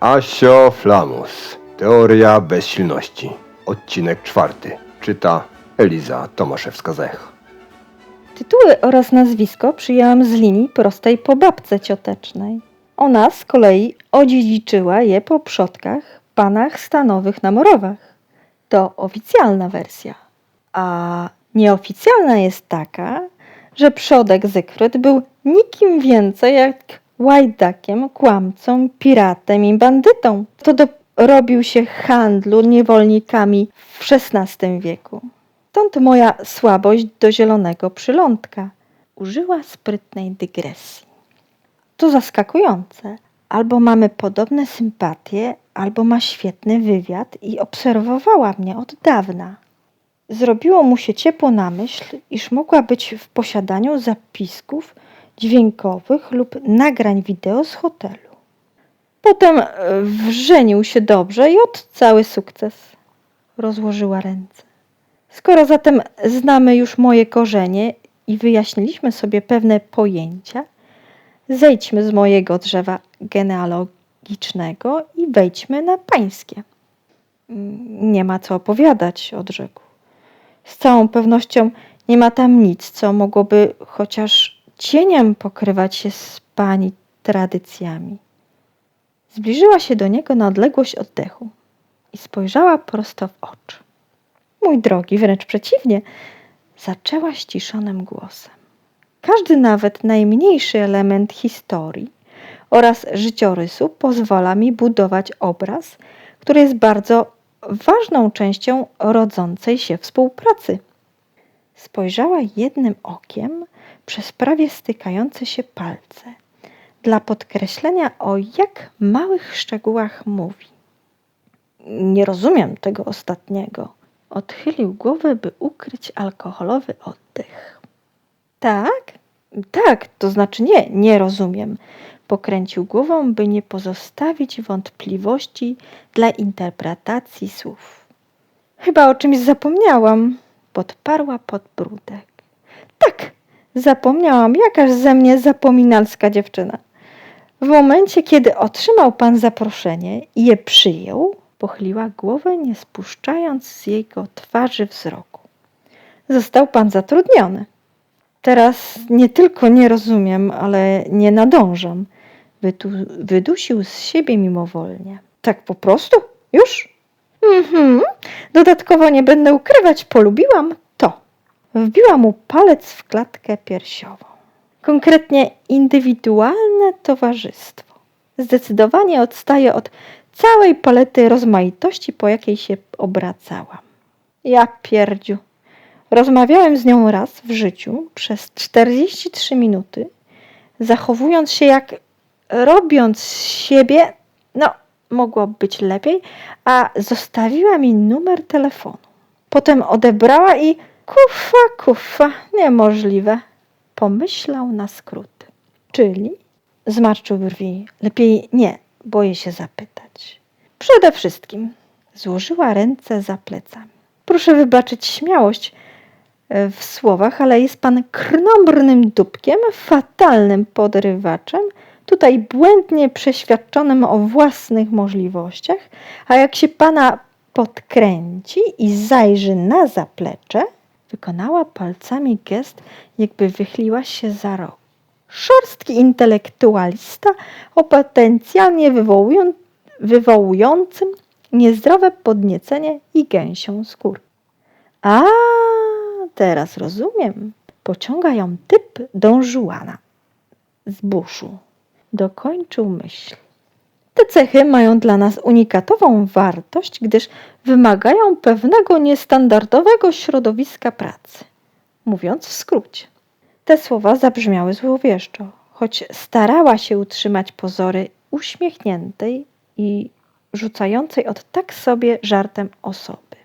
Asio Flamus. Teoria bezsilności. Odcinek czwarty. Czyta Eliza Tomaszewska-Zech. Tytuły oraz nazwisko przyjęłam z linii prostej po babce ciotecznej. Ona z kolei odziedziczyła je po przodkach, panach stanowych na Morowach. To oficjalna wersja. A nieoficjalna jest taka, że przodek Zygfryd był nikim więcej jak łajdakiem, kłamcą, piratem i bandytą. To dorobił się handlu niewolnikami w XVI wieku. Stąd moja słabość do zielonego przylądka. Użyła sprytnej dygresji. To zaskakujące. Albo mamy podobne sympatie, albo ma świetny wywiad i obserwowała mnie od dawna. Zrobiło mu się ciepło na myśl, iż mogła być w posiadaniu zapisków dźwiękowych lub nagrań wideo z hotelu. Potem e, wrzenił się dobrze i od cały sukces. Rozłożyła ręce. Skoro zatem znamy już moje korzenie i wyjaśniliśmy sobie pewne pojęcia, zejdźmy z mojego drzewa genealogicznego i wejdźmy na pańskie. "Mm, Nie ma co opowiadać, odrzekł. Z całą pewnością nie ma tam nic, co mogłoby chociaż cieniem pokrywać się z pani tradycjami. Zbliżyła się do niego na odległość oddechu i spojrzała prosto w oczy. Mój drogi, wręcz przeciwnie, zaczęła ściszonym głosem. Każdy nawet najmniejszy element historii oraz życiorysu pozwala mi budować obraz, który jest bardzo ważną częścią rodzącej się współpracy. Spojrzała jednym okiem przez prawie stykające się palce, dla podkreślenia o jak małych szczegółach mówi. Nie rozumiem tego ostatniego. Odchylił głowę, by ukryć alkoholowy oddech. Tak? Tak, to znaczy nie, nie rozumiem. Pokręcił głową, by nie pozostawić wątpliwości dla interpretacji słów. Chyba o czymś zapomniałam, podparła podbródek. Tak, zapomniałam, jakaż ze mnie zapominalska dziewczyna. W momencie, kiedy otrzymał pan zaproszenie i je przyjął, pochyliła głowę, nie spuszczając z jego twarzy wzroku. Został pan zatrudniony. Teraz nie tylko nie rozumiem, ale nie nadążam. Wytu- wydusił z siebie mimowolnie. Tak po prostu? Już? Mhm. Dodatkowo nie będę ukrywać, polubiłam. Wbiła mu palec w klatkę piersiową. Konkretnie indywidualne towarzystwo. Zdecydowanie odstaje od całej palety rozmaitości, po jakiej się obracałam. Ja pierdziu. Rozmawiałem z nią raz w życiu przez 43 minuty, zachowując się jak robiąc siebie, no, mogło być lepiej, a zostawiła mi numer telefonu. Potem odebrała i kufa, kufa, niemożliwe. Pomyślał na skrót. Czyli zmarszczył brwi. Lepiej nie, boję się zapytać. Przede wszystkim złożyła ręce za plecami. Proszę wybaczyć śmiałość e, w słowach, ale jest pan krnąbrnym dupkiem, fatalnym podrywaczem, tutaj błędnie przeświadczonym o własnych możliwościach, a jak się pana podkręci i zajrzy na zaplecze, wykonała palcami gest, jakby wychyliła się za rok. Szorstki intelektualista o potencjalnie wywołują, wywołującym niezdrowe podniecenie i gęsią skórę. A, teraz rozumiem. Pociąga ją typ Don Juana z buszu. Dokończył myśl. Te cechy mają dla nas unikatową wartość, gdyż wymagają pewnego niestandardowego środowiska pracy. Mówiąc w skrócie. Te słowa zabrzmiały złowieszczo, choć starała się utrzymać pozory uśmiechniętej i rzucającej od tak sobie żartem osoby.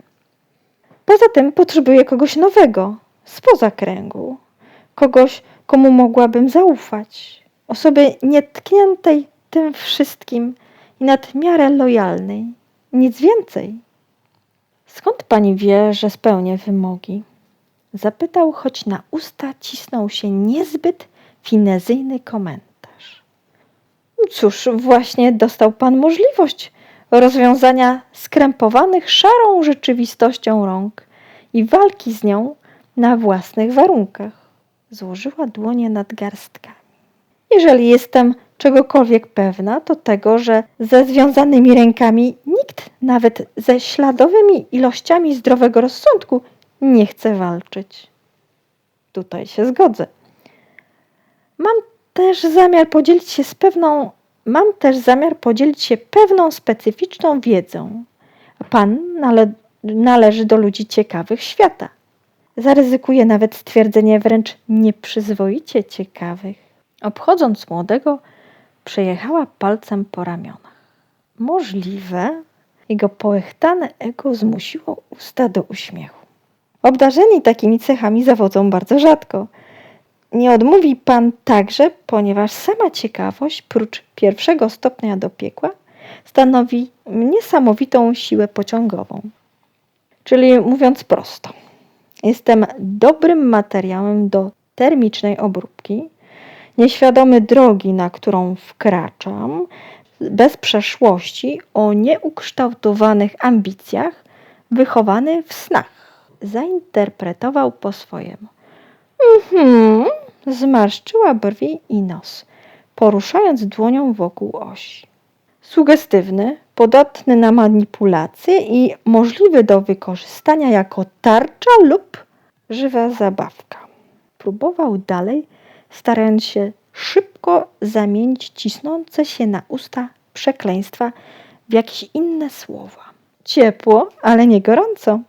Poza tym potrzebuję kogoś nowego, spoza kręgu, kogoś, komu mogłabym zaufać, osoby nietkniętej tym wszystkim i nad miarę lojalnej, nic więcej. Skąd pani wie, że spełnię wymogi? Zapytał, choć na usta cisnął się niezbyt finezyjny komentarz. Cóż, właśnie dostał pan możliwość rozwiązania skrępowanych szarą rzeczywistością rąk i walki z nią na własnych warunkach. Złożyła dłonie nad garstkami. Jeżeli jestem czegokolwiek pewna, to tego, że ze związanymi rękami nikt, nawet ze śladowymi ilościami zdrowego rozsądku, nie chce walczyć. Tutaj się zgodzę. Mam też zamiar podzielić się z pewną, mam też zamiar podzielić się pewną specyficzną wiedzą. Pan nale, należy do ludzi ciekawych świata. Zaryzykuję nawet stwierdzenie wręcz nieprzyzwoicie ciekawych. Obchodząc młodego, przejechała palcem po ramionach. Możliwe, jego połechtane ego zmusiło usta do uśmiechu. Obdarzeni takimi cechami zawodzą bardzo rzadko. Nie odmówi pan także, ponieważ sama ciekawość, prócz pierwszego stopnia do piekła, stanowi niesamowitą siłę pociągową. Czyli mówiąc prosto, jestem dobrym materiałem do termicznej obróbki, nieświadomy drogi, na którą wkraczam, bez przeszłości, o nieukształtowanych ambicjach, wychowany w snach. Zainterpretował po swojemu. Mhm, zmarszczyła brwi i nos, poruszając dłonią wokół osi. Sugestywny, podatny na manipulacje i możliwy do wykorzystania jako tarcza lub żywa zabawka. Próbował dalej, starając się szybko zamienić cisnące się na usta przekleństwa w jakieś inne słowa. Ciepło, ale nie gorąco.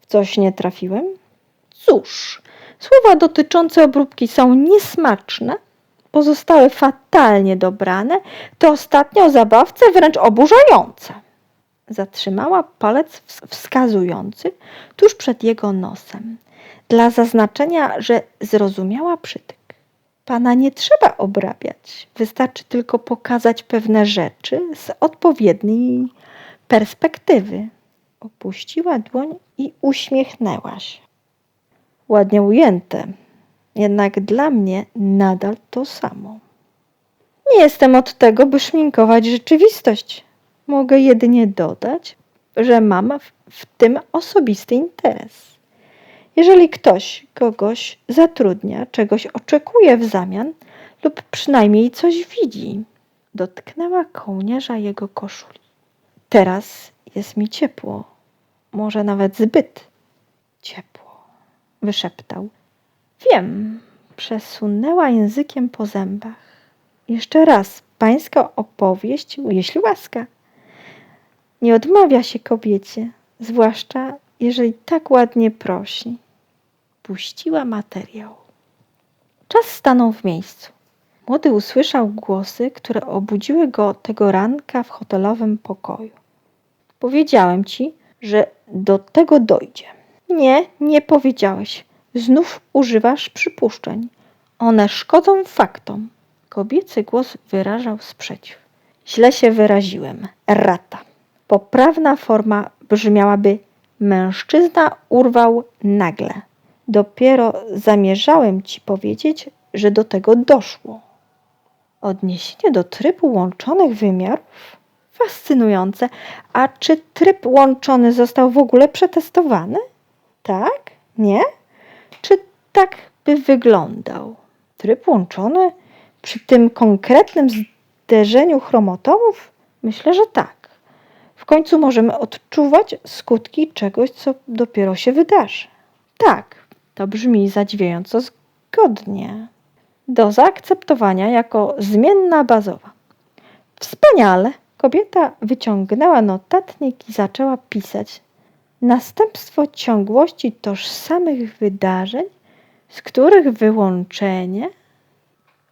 W coś nie trafiłem? Cóż, słowa dotyczące obróbki są niesmaczne, pozostałe fatalnie dobrane, to ostatnie o zabawce wręcz oburzające. Zatrzymała palec ws- wskazujący tuż przed jego nosem, dla zaznaczenia, że zrozumiała przytyk. Pana nie trzeba obrabiać, wystarczy tylko pokazać pewne rzeczy z odpowiedniej perspektywy. Opuściła dłoń i uśmiechnęła się. Ładnie ujęte, jednak dla mnie nadal to samo. Nie jestem od tego, by szminkować rzeczywistość. Mogę jedynie dodać, że mam w, tym osobisty interes. Jeżeli ktoś kogoś zatrudnia, czegoś oczekuje w zamian lub przynajmniej coś widzi, dotknęła kołnierza jego koszuli. Teraz jest mi ciepło, może nawet zbyt ciepło, wyszeptał. Wiem, przesunęła językiem po zębach. Jeszcze raz, pańska opowieść, jeśli łaska. Nie odmawia się kobiecie, zwłaszcza jeżeli tak ładnie prosi. Puściła materiał. Czas stanął w miejscu. Młody usłyszał głosy, które obudziły go tego ranka w hotelowym pokoju. Powiedziałem ci, że do tego dojdzie. Nie, nie powiedziałeś. Znów używasz przypuszczeń. One szkodzą faktom. Kobiecy głos wyrażał sprzeciw. Źle się wyraziłem. Rata. Poprawna forma brzmiałaby mężczyzna urwał nagle. Dopiero zamierzałem ci powiedzieć, że do tego doszło. Odniesienie do trybu łączonych wymiarów? Fascynujące. A czy tryb łączony został w ogóle przetestowany? Tak? Nie? Czy tak by wyglądał? Tryb łączony przy tym konkretnym zderzeniu chromotomów? Myślę, że tak. W końcu możemy odczuwać skutki czegoś, co dopiero się wydarzy. Tak, to brzmi zadziwiająco zgodnie. Do zaakceptowania jako zmienna bazowa. Wspaniale! Kobieta wyciągnęła notatnik i zaczęła pisać. Następstwo ciągłości tożsamych wydarzeń, z których wyłączenie.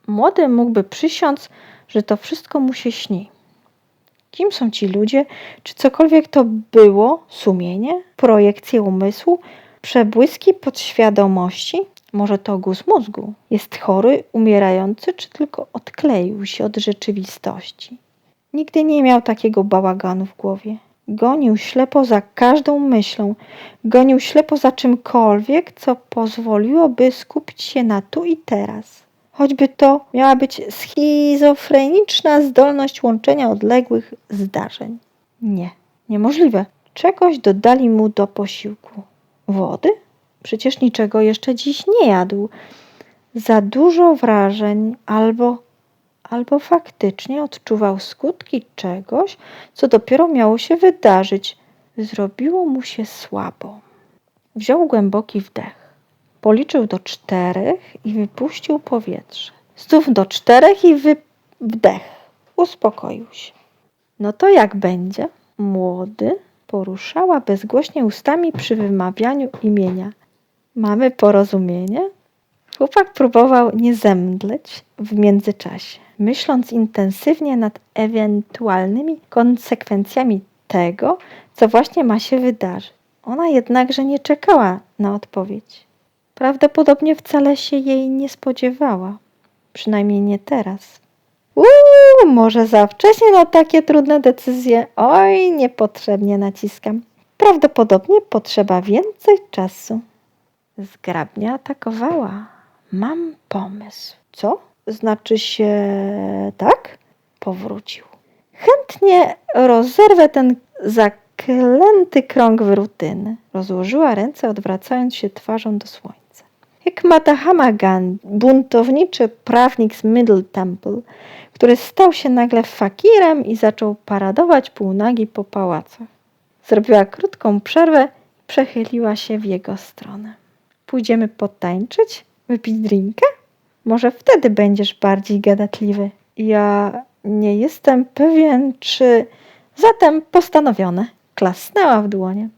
Młody mógłby przysiąc, że to wszystko mu się śni. Kim są ci ludzie? Czy cokolwiek to było? Sumienie? Projekcje umysłu? Przebłyski podświadomości? Może to guz mózgu? Jest chory, umierający, czy tylko odkleił się od rzeczywistości? Nigdy nie miał takiego bałaganu w głowie. Gonił ślepo za każdą myślą, gonił ślepo za czymkolwiek, co pozwoliłoby skupić się na tu i teraz. Choćby to miała być schizofreniczna zdolność łączenia odległych zdarzeń. Nie, niemożliwe. Czegoś dodali mu do posiłku. Wody? Przecież niczego jeszcze dziś nie jadł. Za dużo wrażeń albo, albo faktycznie odczuwał skutki czegoś, co dopiero miało się wydarzyć. Zrobiło mu się słabo. Wziął głęboki wdech. Policzył do czterech i wypuścił powietrze. Znów do czterech i wy... wdech. Uspokoił się. No to jak będzie? Młody poruszała bezgłośnie ustami przy wymawianiu imienia. Mamy porozumienie? Chłopak próbował nie zemdleć w międzyczasie, myśląc intensywnie nad ewentualnymi konsekwencjami tego, co właśnie ma się wydarzyć. Ona jednakże nie czekała na odpowiedź. Prawdopodobnie wcale się jej nie spodziewała. Przynajmniej nie teraz. Uuu, może za wcześnie na takie trudne decyzje. Oj, niepotrzebnie naciskam. Prawdopodobnie potrzeba więcej czasu. Zgrabnie atakowała. Mam pomysł. Co? Znaczy się tak? Powrócił. Chętnie rozerwę ten zaklęty krąg rutyny. Rozłożyła ręce, odwracając się twarzą do słońca. Jak Matahama Gandhi, buntowniczy prawnik z Middle Temple, który stał się nagle fakirem i zaczął paradować półnagi po pałacach. Zrobiła krótką przerwę i przechyliła się w jego stronę. Pójdziemy potańczyć? Wypić drinka? Może wtedy będziesz bardziej gadatliwy. Ja nie jestem pewien, czy... Zatem postanowione. Klasnęła w dłonie.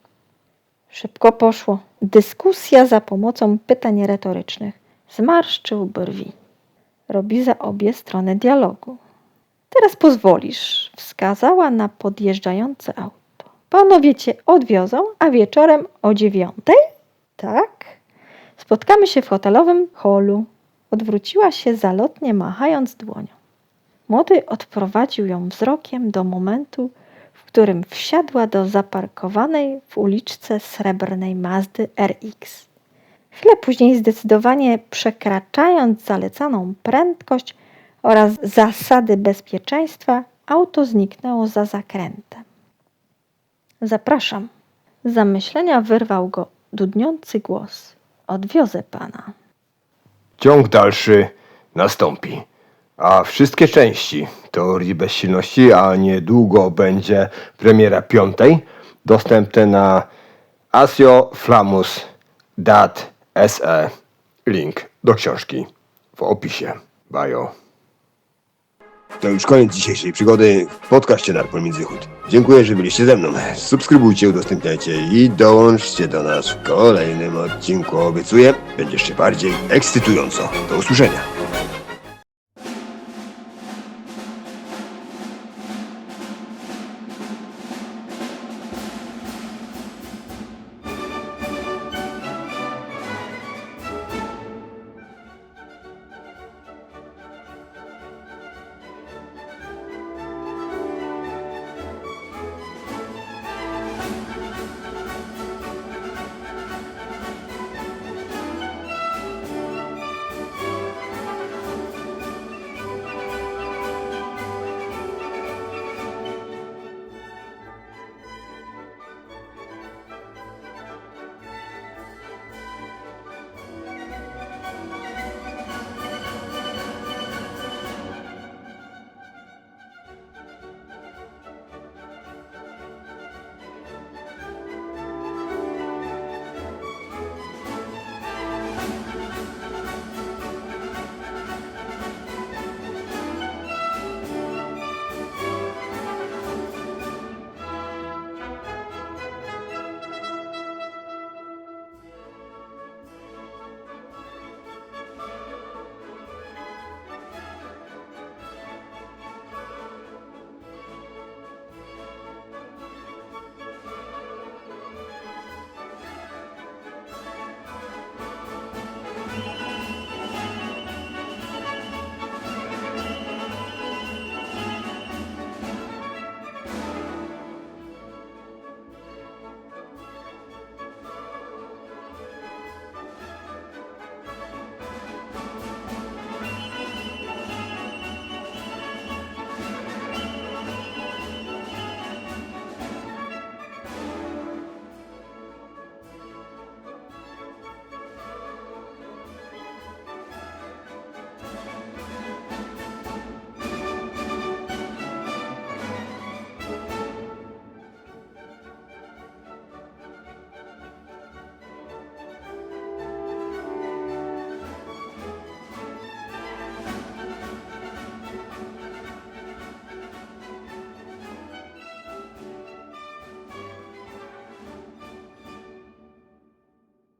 Szybko poszło. Dyskusja za pomocą pytań retorycznych. Zmarszczył brwi. Robi za obie strony dialogu. Teraz pozwolisz, wskazała na podjeżdżające auto. Panowie cię odwiozą, a wieczorem o dziewiątej? Tak. Spotkamy się w hotelowym holu. Odwróciła się zalotnie, machając dłonią. Młody odprowadził ją wzrokiem do momentu, w którym wsiadła do zaparkowanej w uliczce srebrnej Mazdy RX. Chwilę później, zdecydowanie przekraczając zalecaną prędkość oraz zasady bezpieczeństwa, auto zniknęło za zakrętem. Zapraszam. Z zamyślenia wyrwał go dudniący głos. Odwiozę pana. Ciąg dalszy nastąpi. A wszystkie części teorii bezsilności, a niedługo będzie premiera piątej, dostępne na asioflamus.se. Link do książki w opisie. Bajo. To już koniec dzisiejszej przygody w podcaście Darpol Międzychód. Dziękuję, że byliście ze mną. Subskrybujcie, udostępniajcie i dołączcie do nas w kolejnym odcinku. Obiecuję, będzie jeszcze bardziej ekscytująco. Do usłyszenia.